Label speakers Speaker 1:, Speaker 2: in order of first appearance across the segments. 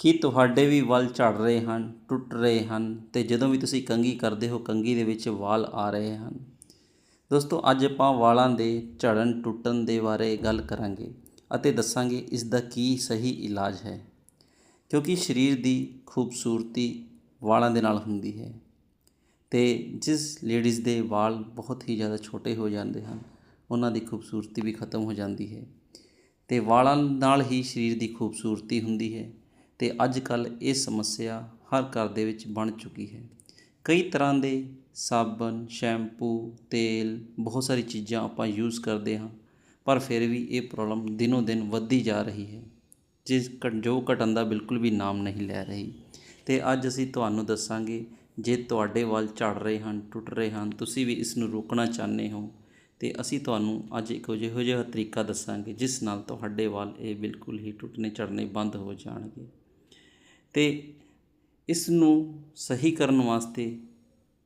Speaker 1: ਕੀ ਤੁਹਾਡੇ ਵੀ ਵਾਲ ਝੜ ਰਹੇ ਹਨ, ਟੁੱਟ ਰਹੇ ਹਨ ਅਤੇ ਜਦੋਂ ਵੀ ਤੁਸੀਂ ਕੰਘੀ ਕਰਦੇ ਹੋ, ਕੰਘੀ ਦੇ ਵਿੱਚ ਵਾਲ ਆ ਰਹੇ ਹਨ। ਦੋਸਤੋ, ਅੱਜ ਆਪਾਂ ਵਾਲਾਂ ਦੇ ਝੜਨ, ਟੁੱਟਣ ਦੇ ਬਾਰੇ ਗੱਲ ਕਰਾਂਗੇ ਅਤੇ ਦੱਸਾਂਗੇ ਇਸ ਦਾ ਕੀ ਸਹੀ ਇਲਾਜ ਹੈ। ਕਿਉਂਕਿ ਸਰੀਰ ਦੀ ਖੂਬਸੂਰਤੀ ਵਾਲਾਂ ਦੇ ਨਾਲ ਹੁੰਦੀ ਹੈ ਤੇ ਜਿਸ ਲੇਡੀਜ਼ ਦੇ ਵਾਲ ਬਹੁਤ ਹੀ ਜ਼ਿਆਦਾ ਛੋਟੇ ਹੋ ਜਾਂਦੇ ਹਨ, ਉਹਨਾਂ ਦੀ ਖੂਬਸੂਰਤੀ ਵੀ ਖਤਮ ਹੋ ਜਾਂਦੀ ਹੈ ਤੇ ਵਾਲਾਂ ਨਾਲ ਹੀ ਸਰੀਰ ਦੀ ਖੂਬਸੂਰਤੀ ਹੁੰਦੀ ਹੈ। ਅਤੇ ਅੱਜ ਕੱਲ੍ਹ ਇਹ ਸਮੱਸਿਆ ਹਰ ਘਰ ਦੇ ਵਿੱਚ ਬਣ ਚੁੱਕੀ ਹੈ। ਕਈ ਤਰ੍ਹਾਂ ਦੇ ਸਾਬਣ, ਸ਼ੈਂਪੂ, ਤੇਲ, ਬਹੁਤ ਸਾਰੀ ਚੀਜ਼ਾਂ ਆਪਾਂ ਯੂਜ਼ ਕਰਦੇ ਹਾਂ, ਪਰ ਫਿਰ ਵੀ ਇਹ ਪ੍ਰੋਬਲਮ ਦਿਨੋਂ ਦਿਨ ਵੱਧਦੀ ਜਾ ਰਹੀ ਹੈ। ਜਿਸ ਘਟ, ਜੋ ਘਟਣ ਦਾ ਬਿਲਕੁਲ ਵੀ ਨਾਮ ਨਹੀਂ ਲੈ ਰਹੀ। ਤੇ ਅੱਜ ਅਸੀਂ ਤੁਹਾਨੂੰ ਦੱਸਾਂਗੇ, ਜੇ ਤੁਹਾਡੇ ਵਾਲ ਝੜ ਰਹੇ ਹਨ, ਟੁੱਟ ਰਹੇ ਹਨ, ਤੁਸੀਂ ਵੀ ਇਸ ਨੂੰ ਰੋਕਣਾ ਚਾਹੁੰਦੇ ਹੋ, ਤੇ ਅਸੀਂ ਤੁਹਾਨੂੰ ਅੱਜ ਇੱਕ ਜਿਹੋ ਜਿਹਾ ਤਰੀਕਾ ਦੱਸਾਂਗੇ, ਜਿਸ ਨਾਲ ਤੁਹਾਡੇ ਵਾਲ ਇਹ ਬਿਲਕੁਲ ਹੀ ਟੁੱਟਣੇ ਝੜਨੇ ਬੰਦ ਹੋ ਜਾਣਗੇ। ਅਤੇ ਇਸ ਨੂੰ ਸਹੀ ਕਰਨ ਵਾਸਤੇ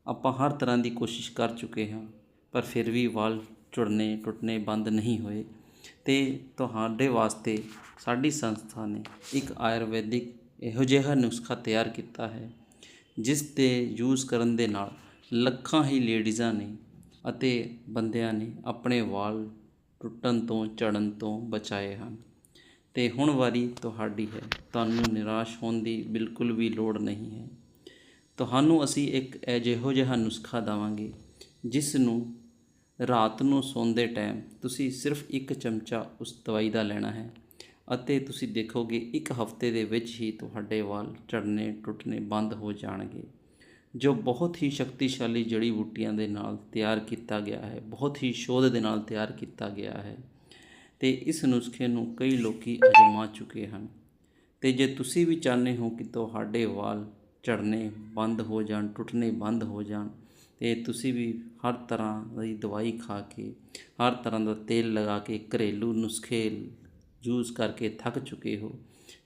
Speaker 1: ਆਪਾਂ ਹਰ ਤਰ੍ਹਾਂ ਦੀ ਕੋਸ਼ਿਸ਼ ਕਰ ਚੁੱਕੇ ਹਾਂ, ਪਰ ਫਿਰ ਵੀ ਵਾਲ ਝੁੜਨੇ ਟੁੱਟਣੇ ਬੰਦ ਨਹੀਂ ਹੋਏ ਅਤੇ ਤੁਹਾਡੇ ਵਾਸਤੇ ਸਾਡੀ ਸੰਸਥਾ ਨੇ ਇੱਕ ਆਯੁਰਵੈਦਿਕ ਇਹੋ ਜਿਹਾ ਨੁਸਖਾ ਤਿਆਰ ਕੀਤਾ ਹੈ, ਜਿਸ ਦੇ ਯੂਜ਼ ਕਰਨ ਦੇ ਨਾਲ ਲੱਖਾਂ ਹੀ ਲੇਡੀਜ਼ਾਂ ਨੇ ਅਤੇ ਬੰਦਿਆਂ ਨੇ ਆਪਣੇ ਵਾਲ ਟੁੱਟਣ ਤੋਂ, ਝੜਨ ਤੋਂ ਬਚਾਏ ਹਨ। ਤੇ ਹੁਣ ਵਾਰੀ ਤੁਹਾਡੀ ਹੈ। ਤੁਹਾਨੂੰ ਨਿਰਾਸ਼ ਹੋਣ ਦੀ ਬਿਲਕੁਲ ਵੀ ਲੋੜ ਨਹੀਂ ਹੈ। ਤੁਹਾਨੂੰ ਅਸੀਂ ਇੱਕ ਅਜਿਹੋ ਜਿਹਾ ਨੁਸਖਾ ਦਵਾਂਗੇ, ਜਿਸ ਨੂੰ ਰਾਤ ਨੂੰ ਸੌਂਦੇ ਟਾਈਮ ਤੁਸੀਂ ਸਿਰਫ ਇੱਕ ਚਮਚਾ ਉਸ ਦਵਾਈ ਦਾ ਲੈਣਾ ਹੈ ਅਤੇ ਤੁਸੀਂ ਦੇਖੋਗੇ ਇੱਕ ਹਫ਼ਤੇ ਦੇ ਵਿੱਚ ਹੀ ਤੁਹਾਡੇ ਵਾਲ ਝੜਨੇ ਟੁੱਟਣੇ ਬੰਦ ਹੋ ਜਾਣਗੇ, ਜੋ ਬਹੁਤ ਹੀ ਸ਼ਕਤੀਸ਼ਾਲੀ ਜੜੀ ਬੂਟੀਆਂ ਦੇ ਨਾਲ ਤਿਆਰ ਕੀਤਾ ਗਿਆ ਹੈ, ਬਹੁਤ ਹੀ ਸ਼ੋਧ ਦੇ ਨਾਲ ਤਿਆਰ ਕੀਤਾ ਗਿਆ ਹੈ। ਤੇ ਇਸ ਨੁਸਖੇ ਨੂੰ ਕਈ ਲੋਕੀ ਅਜਮਾ ਚੁੱਕੇ ਹਨ। ਤੇ ਜੇ ਤੁਸੀਂ ਵੀ ਚਾਹੁੰਦੇ ਹੋ ਕਿ ਤੁਹਾਡੇ ਵਾਲ ਝੜਨੇ ਬੰਦ ਹੋ ਜਾਣ ਟੁੱਟਣੇ ਬੰਦ ਹੋ ਜਾਣ, ਤੇ ਤੁਸੀਂ ਵੀ ਹਰ ਤਰ੍ਹਾਂ ਦੀ ਦਵਾਈ ਖਾ ਕੇ, ਹਰ ਤਰ੍ਹਾਂ ਦਾ ਤੇਲ ਲਗਾ ਕੇ ਘਰੇਲੂ ਨੁਸਖੇ ਯੂਜ਼ ਕਰਕੇ ਥੱਕ ਚੁੱਕੇ ਹੋ,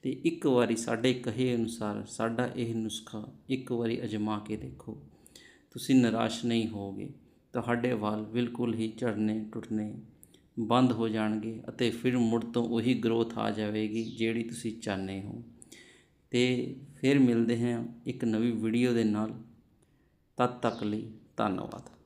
Speaker 1: ਤੇ ਇੱਕ ਵਾਰੀ ਸਾਡੇ ਕਹੇ ਅਨੁਸਾਰ ਸਾਡਾ ਇਹ ਨੁਸਖਾ ਇੱਕ ਵਾਰੀ ਅਜਮਾ ਕੇ ਦੇਖੋ। ਤੁਸੀਂ ਨਿਰਾਸ਼ ਨਹੀਂ ਹੋਵੋਗੇ। ਤੁਹਾਡੇ ਵਾਲ ਬਿਲਕੁਲ ਹੀ ਝੜਨੇ ਟੁੱਟਣੇ ਬੰਦ ਹੋ ਜਾਣਗੇ ਅਤੇ ਫਿਰ ਮੁੜ ਤੋਂ ਉਹੀ ਗਰੋਥ ਆ ਜਾਵੇਗੀ ਜਿਹੜੀ ਤੁਸੀਂ ਚਾਹੁੰਦੇ ਹੋ। ਤੇ ਫਿਰ ਮਿਲਦੇ ਹਾਂ ਇੱਕ ਨਵੀਂ ਵੀਡੀਓ ਦੇ ਨਾਲ। ਤਦ ਤੱਕ ਲਈ ਧੰਨਵਾਦ।